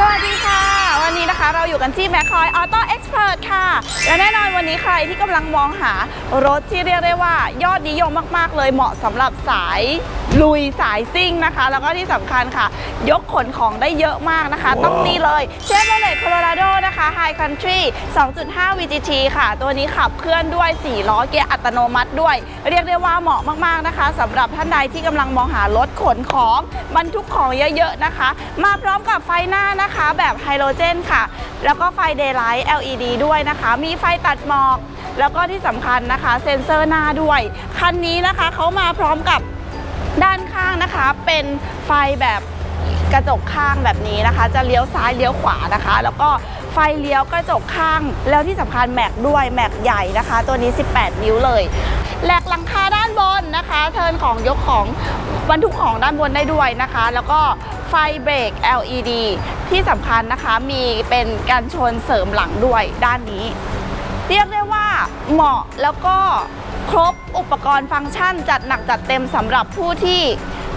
สวัสดีค่ะ วันนี้นะคะเราอยู่กันที่แมคคอยออโต้เอ็กซ์เพรสค่ะ และแน่นอนวันนี้ใครที่กำลังมองหารถที่เรียกได้ว่ายอดนิยมมาก ๆ เลยเหมาะสำหรับสาย ลุยสายซิ่งนะคะ แล้วก็ที่สำคัญค่ะ ยกขนของได้เยอะมากนะคะต้องนี่เลยเชฟโรเลตโคโลราโดนะคะ High Country 2.5 VGT ค่ะ ตัวนี้ขับเคลื่อนด้วย 4 ล้อเกียร์อัตโนมัติด้วย เรียกได้ว่าเหมาะมากๆนะคะสำหรับท่านใดที่กำลังมองหารถขนของบรรทุกของเยอะๆนะคะ มาพร้อมกับไฟหน้านะคะแบบไฮโดรเจนค่ะ แล้วก็ไฟ Daylight LED ด้วยนะคะ มีไฟตัดหมอก แล้วก็ที่สำคัญนะคะ เซ็นเซอร์หน้าด้วย คันนี้นะคะเขามาพร้อมกับ ด้านข้างนะคะเป็นไฟแบบกระจกข้างแบบนี้นะคะ จะเลี้ยวซ้ายเลี้ยวขวานะคะ แล้วก็ไฟเลี้ยวกระจกข้าง แล้วที่สำคัญแม็กด้วยแม็กใหญ่นะคะ ตัวนี้ 18 นิ้วเลยแหลกหลังคาด้านบนนะคะ เทินของยกของบรรทุกของด้านบนได้ด้วยนะคะ แล้วก็ไฟเบรก LED ที่สำคัญนะคะมีเป็นการชนเสริมหลังด้วยด้านนี้ เรียกได้ว่าเหมาะแล้วก็ ครบอุปกรณ์ฟังก์ชันจัดหนักจัดเต็มสำหรับผู้ที่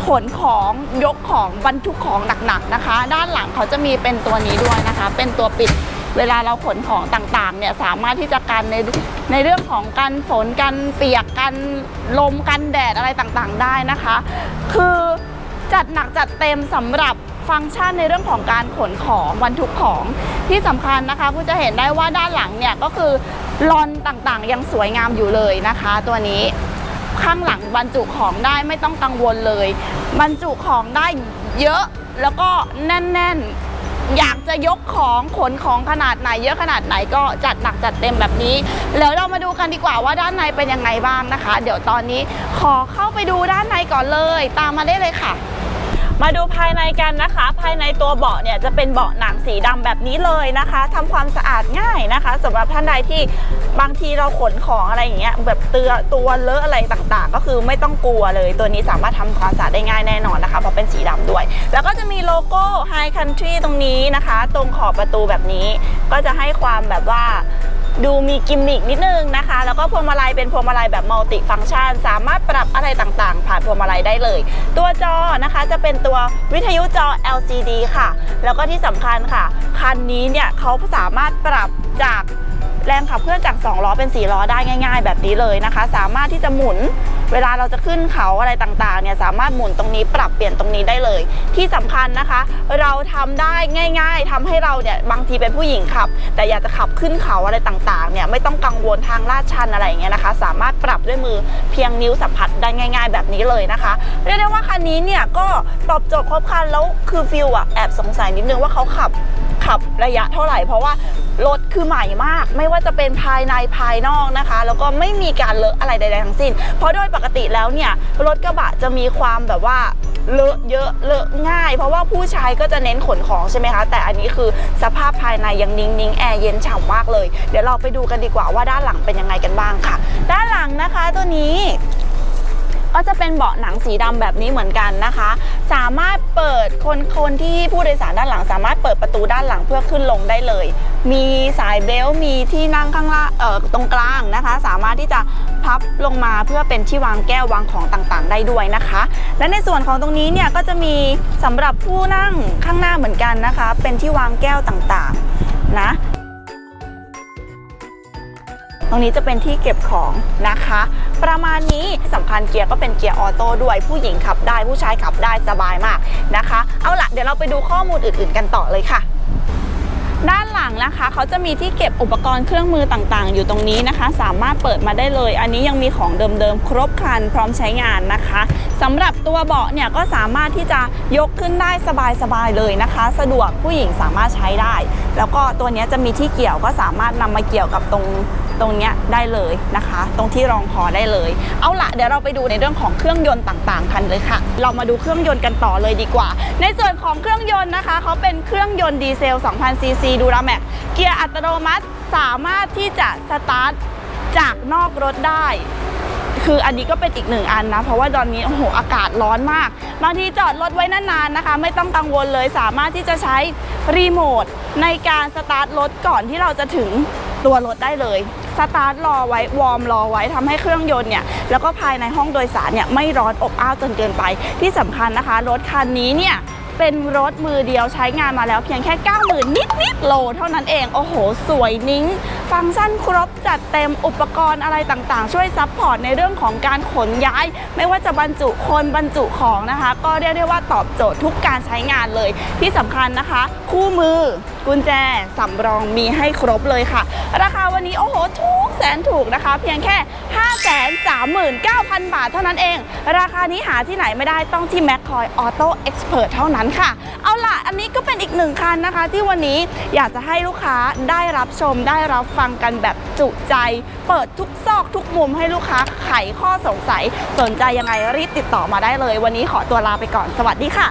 ขนของยกของบรรทุกของหนักๆนะคะ ด้านหลังเขาจะมีเป็นตัวนี้ด้วยนะคะ เป็นตัวปิดเวลาเราขนของต่างๆเนี่ยสามารถที่จะกันในในเรื่องของการฝนกันเปียกกันลมกันแดดอะไรต่างๆได้นะคะ คือจัดหนักจัดเต็มสำหรับ ฟังก์ชันในเรื่องของการขนของบรรทุกของที่สำคัญนะคะคุณจะเห็นได้ว่าด้านหลังเนี่ยก็คือลอนต่างๆ ยังสวยงามอยู่เลยนะคะ ตัวนี้ข้างหลังบรรจุของได้ไม่ต้องกังวลเลย บรรจุของได้เยอะแล้วก็แน่นๆ อยากจะยกของขนของขนาดไหน เยอะขนาดไหนก็จัดหนักจัดเต็มแบบนี้ แล้วเรามาดูกันดีกว่าว่าด้านในเป็นยังไงบ้างนะคะ เดี๋ยวตอนนี้ขอเข้าไปดูด้านในก่อนเลย ตามมาได้เลยค่ะ มาดูภายในกันนะคะ ภายในตัวเบาะเนี่ยจะเป็นเบาะหนังสีดำแบบนี้เลยนะคะทำความสะอาดง่ายนะคะสำหรับท่านใดที่บางทีเราขนของอะไรอย่างเงี้ยแบบเตือตัวเลอะอะไรต่างๆ ก็คือไม่ต้องกลัวเลย ตัวนี้สามารถทำความสะอาดได้ง่ายแน่นอนนะคะเพราะเป็นสีดำด้วย แล้วก็จะมีโลโก้ High Country ตรงนี้นะคะ ตรงขอบประตูแบบนี้ก็จะให้ความแบบว่า ดูมีกิมมิกนิดนึงนะคะ แล้วก็พวงมาลัยเป็นพวงมาลัยแบบมัลติฟังก์ชัน สามารถปรับอะไรต่างๆ ผ่านพวงมาลัยได้เลย ตัวจอนะคะจะเป็นตัววิทยุจอ LCD ค่ะ แล้วก็ที่สำคัญค่ะ คันนี้เนี่ยเขาสามารถปรับจาก แรงขับเคลื่อนจาก 2 ล้อเป็น 4 ล้อได้ง่าย ๆ แบบนี้เลยนะคะ สามารถที่จะหมุนเวลาเราจะขึ้นเขาอะไรต่างๆเนี่ยสามารถหมุนตรงนี้ปรับเปลี่ยนตรงนี้ได้เลย ที่สำคัญนะคะ เราทำได้ง่าย ๆทำให้เราเนี่ยบางทีเป็นผู้หญิงขับ แต่อยากจะขับขึ้นเขาอะไรต่างๆเนี่ยไม่ต้องกังวลทางลาดชันอะไรอย่างเงี้ยนะคะ สามารถปรับด้วยมือเพียงนิ้วสัมผัสได้ง่าย ๆ แบบนี้เลยนะคะเรียกได้ว่าคันนี้เนี่ยก็ตอบโจทย์ครบครันแล้วคือฟิลอะแอบสงสัยนิดนึงว่าเขาขับ ขับระยะเท่าไหร่ เพราะว่ารถคือใหม่มาก ไม่ว่าจะเป็นภายในภายนอกนะคะ แล้วก็ไม่มีการเลอะอะไรใดๆทั้งสิ้น เพราะโดยปกติแล้วเนี่ยรถกระบะจะมีความแบบว่าเลอะเยอะเลอะง่าย เพราะว่าผู้ใช้ก็จะเน้นขนของใช่ไหมคะ แต่อันนี้คือสภาพภายในยังนิ่งๆแอร์เย็นฉ่ำมากเลย เดี๋ยวเราไปดูกันดีกว่าว่าด้านหลังเป็นยังไงกันบ้างค่ะ ด้านหลังนะคะตัวนี้ก็จะเป็นเบาะหนังสีดำแบบนี้เหมือนกันนะคะสามารถเปิดคนคนที่ผู้โดยสารด้านหลัง สามารถเปิดประตูด้านหลังเพื่อขึ้นลงได้เลย มีสายเบลต์มีที่นั่งข้างล่างเอ่อตรงกลางนะคะ สามารถที่จะพับลงมาเพื่อเป็นที่วางแก้ววางของต่างๆ ได้ด้วยนะคะ และในส่วนของตรงนี้เนี่ยก็จะมีสำหรับผู้นั่งข้างหน้าเหมือนกันนะคะ เป็นที่วางแก้วต่างๆนะ ตรงนี้จะเป็นที่เก็บของนะคะ ประมาณนี้ที่สำคัญเกียร์ก็เป็นเกียร์ออโต้ด้วย ผู้หญิงขับได้ผู้ชายขับได้สบายมากนะคะ เอาละเดี๋ยวเราไปดูข้อมูลอื่น ๆ กันต่อเลยค่ะด้านหลังนะคะเขาจะมีที่เก็บอุปกรณ์เครื่องมือต่างๆ อยู่ตรงนี้นะคะ สามารถเปิดมาได้เลย อันนี้ยังมีของเดิมๆ ครบครันพร้อมใช้งานนะคะสำหรับตัวเบาะเนี่ยก็สามารถที่จะยกขึ้นได้สบายๆเลยนะคะ สะดวกผู้หญิงสามารถใช้ได้ แล้วก็ตัวนี้จะมีที่เกี่ยวก็สามารถนำมาเกี่ยวกับตรง ตรงเนี้ยได้เลยนะคะ ตรงที่รองคอได้เลย เอาละเดี๋ยวเราไปดูในเรื่องของเครื่องยนต์ต่างๆ กันเลยค่ะ เรามาดูเครื่องยนต์กันต่อเลยดีกว่า ในส่วนของเครื่องยนต์นะคะเขาเป็นเครื่องยนต์ดีเซล 2000 ซีซีดูราแม็กเกียร์อัตโนมัติสามารถที่จะสตาร์ทจากนอกรถได้คืออันนี้ก็เป็นอีกหนึ่งอันนะ เพราะว่าตอนนี้โอ้โหอากาศร้อนมาก บางทีจอดรถไว้นานๆนะคะ ไม่ต้องกังวลเลยสามารถที่จะใช้รีโมทในการสตาร์ทรถก่อนที่เราจะถึงตัวรถได้เลย สตาร์ทรอไว้ วอร์มรอไว้ทำให้เครื่องยนต์เนี่ยแล้วก็ภายในห้องโดยสารเนี่ยไม่ร้อนอบอ้าวจนเกินไป ที่สำคัญนะคะ รถคันนี้เนี่ย เป็นรถมือเดียวใช้งานมาแล้วเพียงแค่ 90,000 นิดนิดๆโล เท่านั้นเอง โอ้โห สวยนิ้ง ฟังก์ชันครบจัดเต็มอุปกรณ์อะไรต่างๆ ช่วยซัพพอร์ตในเรื่องของการขนย้าย ไม่ว่าจะบรรจุคนบรรจุของนะคะ ก็เรียกได้ว่าตอบโจทย์ทุกการใช้งานเลย ที่สำคัญนะคะ คู่มือกุญแจสำรองมีให้ครบเลยค่ะ ราคาวันนี้โอ้โหถูกแสนถูกนะคะ เพียงแค่ 539,000 บาทเท่านั้นเอง ราคานี้หาที่ไหนไม่ได้ต้องที่ McCoy Auto Expert เท่านั้นค่ะ เอาล่ะอันนี้ก็เป็นอีกหนึ่งคันนะคะ ที่วันนี้อยากจะให้ลูกค้าได้รับชมได้รับฟังกันแบบจุใจ เปิดทุกซอกทุกมุมให้ลูกค้าไขข้อสงสัย สนใจยังไงรีบติดต่อมาได้เลย วันนี้ขอตัวลาไปก่อนสวัสดีค่ะ